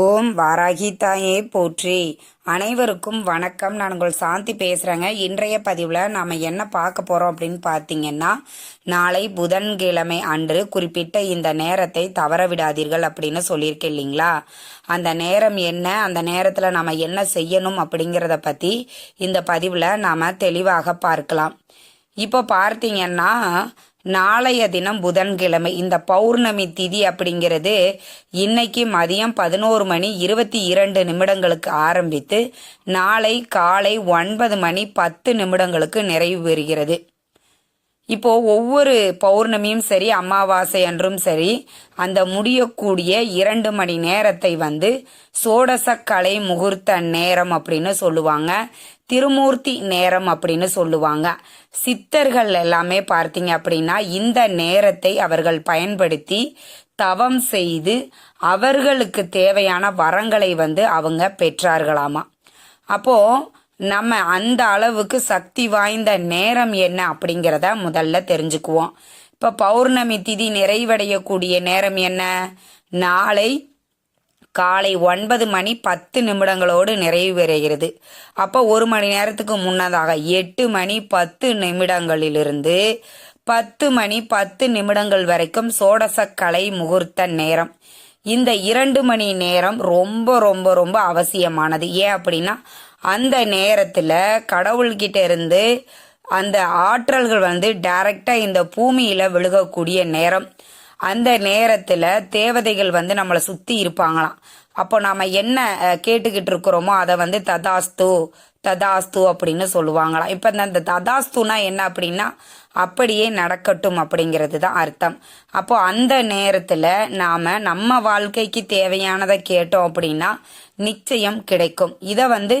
ஓம் வாராகி தாயே போற்றி. அனைவருக்கும் வணக்கம். நான் உங்கள் சாந்தி பேசுகிறேங்க இன்றைய பதிவில் நாம் என்ன பார்க்க போகிறோம் அப்படின்னு பார்த்தீங்கன்னா நாளை புதன்கிழமை அன்று குறிப்பிட்ட இந்த நேரத்தை தவற விடாதீர்கள் அப்படின்னு சொல்லியிருக்கேன் இல்லைங்களா? அந்த நேரம் என்ன? அந்த நேரத்தில் நாம் என்ன செய்யணும் அப்படிங்கிறத பற்றி இந்த பதிவில் நாம் தெளிவாக பார்க்கலாம். இப்போ பார்த்தீங்கன்னா நாளைய தினம் புதன்கிழமை. இந்த பௌர்ணமி திதி அப்படிங்கிறது இன்னைக்கு மதியம் பதினோரு மணி இருபத்தி இரண்டு நிமிடங்களுக்கு ஆரம்பித்து நாளை காலை ஒன்பது மணி பத்து நிமிடங்களுக்கு நிறைவு பெறுகிறது. இப்போ ஒவ்வொரு பௌர்ணமியும் சரி அமாவாசை அன்றும் சரி அந்த முடியக்கூடிய இரண்டு மணி நேரத்தை வந்து சோடசக்கலை முகூர்த்த நேரம் அப்படின்னு சொல்லுவாங்க திருமூர்த்தி நேரம் அப்படின்னு சொல்லுவாங்க. சித்தர்கள் எல்லாமே பார்த்தீங்க அப்படின்னா இந்த நேரத்தை அவர்கள் பயன்படுத்தி தவம் செய்து அவர்களுக்கு தேவையான வரங்களை வந்து அவங்க பெற்றார்களாமா. அப்போ நம்ம அந்த அளவுக்கு சக்தி வாய்ந்த நேரம் என்ன அப்படிங்கிறத முதல்ல தெரிஞ்சுக்குவோம். இப்போ பௌர்ணமி திதி நிறைவடையக்கூடிய நேரம் என்ன? நாளை காலை ஒன்பது மணி பத்து நிமிடங்களோடு நிறைவு பெறுகிறது அப்போ ஒரு மணி நேரத்துக்கு முன்னதாக எட்டு மணி பத்து நிமிடங்களிலிருந்து பத்து மணி பத்து நிமிடங்கள் வரைக்கும் சோடசக்கலை முகூர்த்த நேரம். இந்த இரண்டு மணி நேரம் ரொம்ப ரொம்ப ரொம்ப அவசியமானது. ஏன் அப்படின்னா அந்த நேரத்தில் கடவுள்கிட்ட இருந்து அந்த ஆற்றல்கள் வந்து டைரக்டாக இந்த பூமியில் விழுகக்கூடிய நேரம். அந்த நேரத்தில் தேவதைகள் வந்து நம்மளை சுற்றி இருப்பாங்களாம். அப்போ நாம் என்ன கேட்டுக்கிட்டு இருக்கிறோமோ அதை வந்து ததாஸ்து ததாஸ்து அப்படின்னு சொல்லுவாங்களாம். இப்போ இந்த ததாஸ்துனா என்ன அப்படின்னா அப்படியே நடக்கட்டும் அப்படிங்கிறது தான் அர்த்தம். அப்போ அந்த நேரத்தில் நாம் நம்ம வாழ்க்கைக்கு தேவையானதை கேட்டோம் அப்படின்னா நிச்சயம் கிடைக்கும். இதை வந்து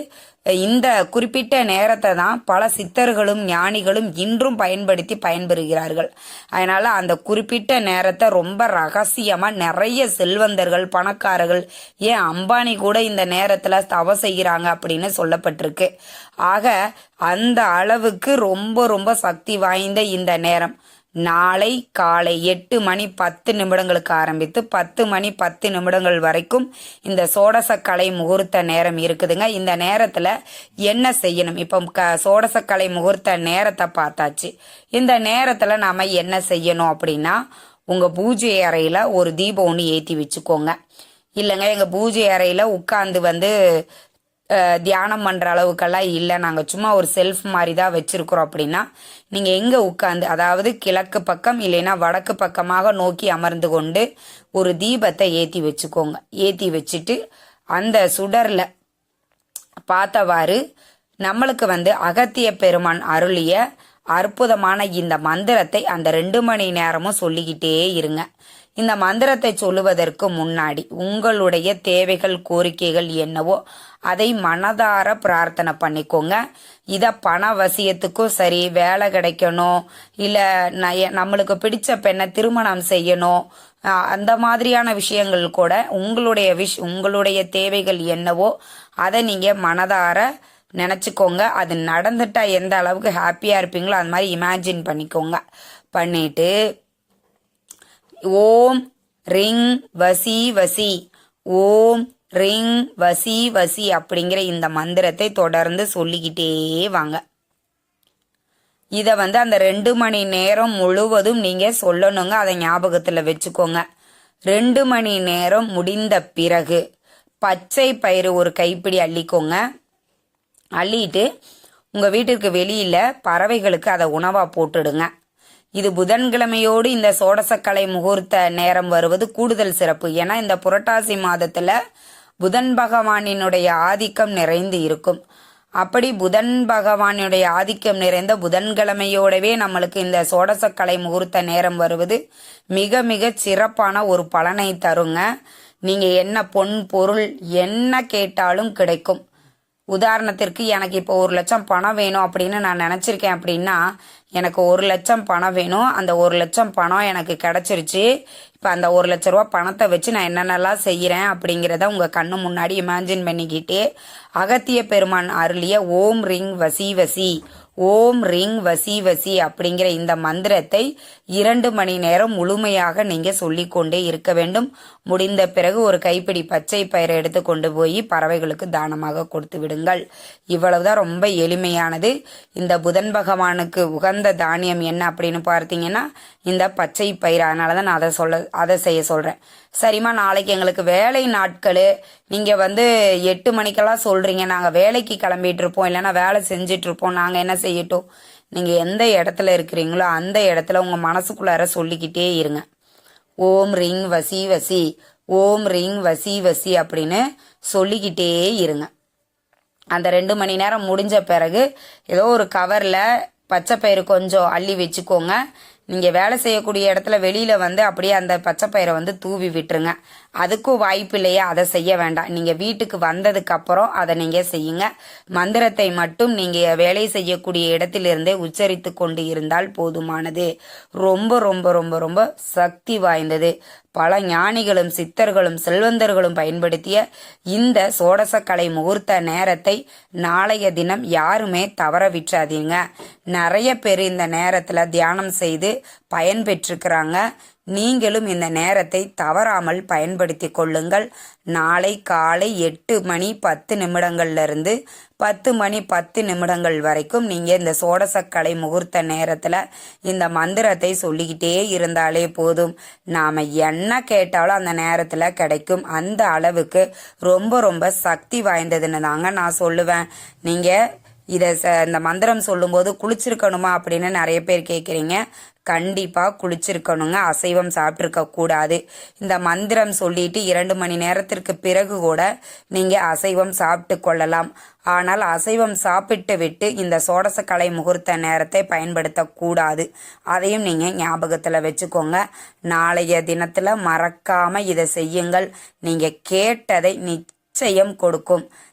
இந்த குறிப்பிட்ட நேரத்தை தான் பல சித்தர்களும் ஞானிகளும் இன்றும் பயன்படுத்தி பயன்பெறுகிறார்கள். அதனால் அந்த குறிப்பிட்ட நேரத்தை ரொம்ப ரகசியமாக நிறைய செல்வந்தர்கள் பணக்காரர்கள் ஏன் அம்பானி கூட இந்த நேரத்தில் தவ செய்கிறாங்க அப்படின்னு சொல்லப்பட்டிருக்கு. ஆக அந்த அளவுக்கு ரொம்ப ரொம்ப சக்தி வாய்ந்த இந்த நேரம். நாளை காலை எட்டு மணி பத்து நிமிடங்களுக்கு ஆரம்பித்து பத்து மணி பத்து நிமிடங்கள் வரைக்கும் இந்த சோடசக்கலை முகூர்த்த நேரம் இருக்குதுங்க. இந்த நேரத்தில் என்ன செய்யணும்? இப்போ க சோடசக்கலை முகூர்த்த நேரத்தை பார்த்தாச்சு. இந்த நேரத்தில் நாம் என்ன செய்யணும் அப்படின்னா உங்கள் பூஜை அறையில் ஒரு தீபம் ஒன்று ஏற்றி வச்சுக்கோங்க. இல்லைங்க எங்கள் பூஜை அறையில் உட்காந்து வந்து தியானம் பண்ணுற அளவுக்கெல்லாம் இல்லை. நாங்கள் சும்மா ஒரு செல்ஃப் மாதிரி தான் வச்சுருக்குறோம் அப்படின்னா நீங்கள் எங்கே உட்காந்து அதாவது கிழக்கு பக்கம் இல்லைன்னா வடக்கு பக்கமாக நோக்கி அமர்ந்து கொண்டு ஒரு தீபத்தை ஏற்றி வச்சுக்கோங்க. ஏற்றி வச்சுட்டு அந்த சுடரில் பார்த்தவாறு நம்மளுக்கு வந்து அகத்திய பெருமான் அருளிய அற்புதமான இந்த மந்திரத்தை அந்த ரெண்டு மணி நேரமும் சொல்லிக்கிட்டே இருங்க. இந்த மந்திரத்தை சொல்லுவதற்கு முன்னாடி உங்களுடைய தேவைகள் கோரிக்கைகள் என்னவோ அதை மனதார பிரார்த்தனை பண்ணிக்கோங்க. இதை பண வசியத்துக்கும் சரி வேலை கிடைக்கணும் இல்லை நம்மளுக்கு பிடிச்ச பெண்ணை திருமணம் செய்யணும் அந்த மாதிரியான விஷயங்கள் கூட உங்களுடைய விஷ் உங்களுடைய தேவைகள் என்னவோ அதை நீங்கள் மனதார நினச்சிக்கோங்க. அது நடந்துட்டா எந்த அளவுக்கு ஹாப்பியாக இருப்பீங்களோ அது மாதிரி இமேஜின் பண்ணிக்கோங்க. பண்ணிட்டு ஓம் ரிங் வசி வசி ஓம் ரிங் வசி வசி அப்படிங்கிற இந்த மந்திரத்தை தொடர்ந்து சொல்லிக்கிட்டே வாங்க. இதை வந்து அந்த ரெண்டு மணி நேரம் முழுவதும் நீங்கள் சொல்லணுங்க. அதை ஞாபகத்தில் வச்சுக்கோங்க. ரெண்டு மணி நேரம் முடிந்த பிறகு பச்சை பயிறு ஒரு கைப்பிடி அள்ளிக்கோங்க. அள்ளிட்டு உங்கள் வீட்டிற்கு வெளியில் பறவைகளுக்கு அதை உணவாக போட்டுடுங்க. இது புதன்கிழமையோடு இந்த சோடசக்கலை முகூர்த்த நேரம் வருவது கூடுதல் சிறப்பு. ஏன்னா இந்த புரட்டாசி மாதத்தில் புதன் பகவானினுடைய ஆதிக்கம் நிறைந்து இருக்கும். அப்படி புதன் பகவானுடைய ஆதிக்கம் நிறைந்த புதன்கிழமையோடவே நம்மளுக்கு இந்த சோடசக்கலை முகூர்த்த நேரம் வருவது மிக மிக சிறப்பான ஒரு பலனை தருங்க. நீங்கள் என்ன பொன் பொருள் என்ன கேட்டாலும் கிடைக்கும். உதாரணத்திற்கு எனக்கு இப்போ ஒரு லட்சம் பணம் வேணும் அப்படின்னு நான் நினச்சிருக்கேன் அப்படின்னா எனக்கு ஒரு லட்சம் பணம் வேணும். அந்த ஒரு லட்சம் பணம் எனக்கு கிடச்சிருச்சு. இப்போ அந்த ஒரு லட்ச ரூபா பணத்தை வச்சு நான் என்னென்னலாம் செய்கிறேன் அப்படிங்கிறத உங்கள் கண்ணு முன்னாடி இமேஜின் பண்ணிக்கிட்டு அகத்திய பெருமான் அருளிய ஓம் ரிங் வசி வசி ஓம் ரிங் வசி வசி அப்படிங்கிற இந்த மந்திரத்தை இரண்டு மணி நேரம் முழுமையாக நீங்கள் சொல்லிக்கொண்டே இருக்க வேண்டும். முடிந்த பிறகு ஒரு கைப்பிடி பச்சை பயிரை எடுத்து கொண்டு போய் பறவைகளுக்கு தானமாக கொடுத்து விடுங்கள். இவ்வளவுதான் ரொம்ப எளிமையானது. இந்த புதன் பகவானுக்கு உகந்த தானியம் என்ன அப்படின்னு பார்த்தீங்கன்னா இந்த பச்சை பயிர். அதனால தான் நான் அதை சொல்ல அதை செய்ய சொல்கிறேன் சரிம்மா நாளைக்கு எங்களுக்கு வேலை நாட்கள். நீங்கள் வந்து எட்டு மணிக்கெல்லாம் சொல்கிறீங்க நாங்கள் வேலைக்கு கிளம்பிட்டு இருப்போம் இல்லைன்னா வேலை செஞ்சுட்டு இருப்போம் நாங்கள் என்ன செய்யட்டும்? நீங்கள் எந்த இடத்துல இருக்கிறீங்களோ அந்த இடத்துல உங்கள் மனசுக்குள்ளார சொல்லிக்கிட்டே இருங்க. ஓம் ரிங் வசி வசி. ஓம் ரிங் வசி வசி அப்படின்னு சொல்லிக்கிட்டே இருங்க. அந்த ரெண்டு மணி நேரம் முடிஞ்ச பிறகு ஏதோ ஒரு கவரில் பச்சை பயிறு கொஞ்சம் அள்ளி வச்சுக்கோங்க. நீங்கள் வேலை செய்யக்கூடிய இடத்துல வெளியில் வந்து அப்படியே அந்த பச்சை பயிரை வந்து தூவி விட்டுருங்க. அதுக்கும் வாய்ப்பு இல்லையா அதை செய்ய வேண்டாம். நீங்கள் வீட்டுக்கு வந்ததுக்கப்புறம் அதை நீங்கள் செய்யுங்க. மந்திரத்தை மட்டும் நீங்கள் வேலை செய்யக்கூடிய இடத்திலிருந்தே உச்சரித்து கொண்டு இருந்தால் போதுமானது. ரொம்ப ரொம்ப ரொம்ப ரொம்ப சக்தி வாய்ந்தது. பல ஞானிகளும் சித்தர்களும் செல்வந்தர்களும் பயன்படுத்திய இந்த சோடசக்கலை முகூர்த்த நேரத்தை நாளைய தினம் யாருமே தவற விட்டுறாதீங்க. நிறைய பேர் இந்த நேரத்தில் தியானம் செய்து பயன் பெற்றிருக்கிறாங்க நீங்களும் இந்த நேரத்தை தவறாமல் பயன்படுத்தி கொள்ளுங்கள். நாளை காலை எட்டு மணி பத்து நிமிடங்கள்லேருந்து பத்து மணி பத்து நிமிடங்கள் வரைக்கும் நீங்கள் இந்த சோடசக்கலை முகூர்த்த நேரத்தில் இந்த மந்திரத்தை சொல்லிக்கிட்டே இருந்தாலே போதும். நாம் என்ன கேட்டாலும் அந்த நேரத்தில் கிடைக்கும். அந்த அளவுக்கு ரொம்ப ரொம்ப சக்தி வாய்ந்ததுன்னு தாங்க நான் சொல்லுவேன். நீங்கள் இதை ச இந்த மந்திரம் சொல்லும்போது குளிச்சிருக்கணுமா அப்படின்னு நிறைய பேர் கேட்குறீங்க கண்டிப்பாக குளிச்சிருக்கணுங்க. அசைவம் சாப்பிட்ருக்க கூடாது. இந்த மந்திரம் சொல்லிட்டு இரண்டு மணி நேரத்திற்கு பிறகு கூட நீங்கள் அசைவம் சாப்பிட்டு கொள்ளலாம். ஆனால் அசைவம் சாப்பிட்டு விட்டு இந்த சோடசக்கலை முகூர்த்த நேரத்தை பயன்படுத்தக்கூடாது அதையும் நீங்கள் ஞாபகத்தில் வச்சுக்கோங்க. நாளைய தினத்தில் மறக்காமல் இதை செய்யுங்கள். நீங்கள் கேட்டதை நிச்சயம் கொடுக்கும்.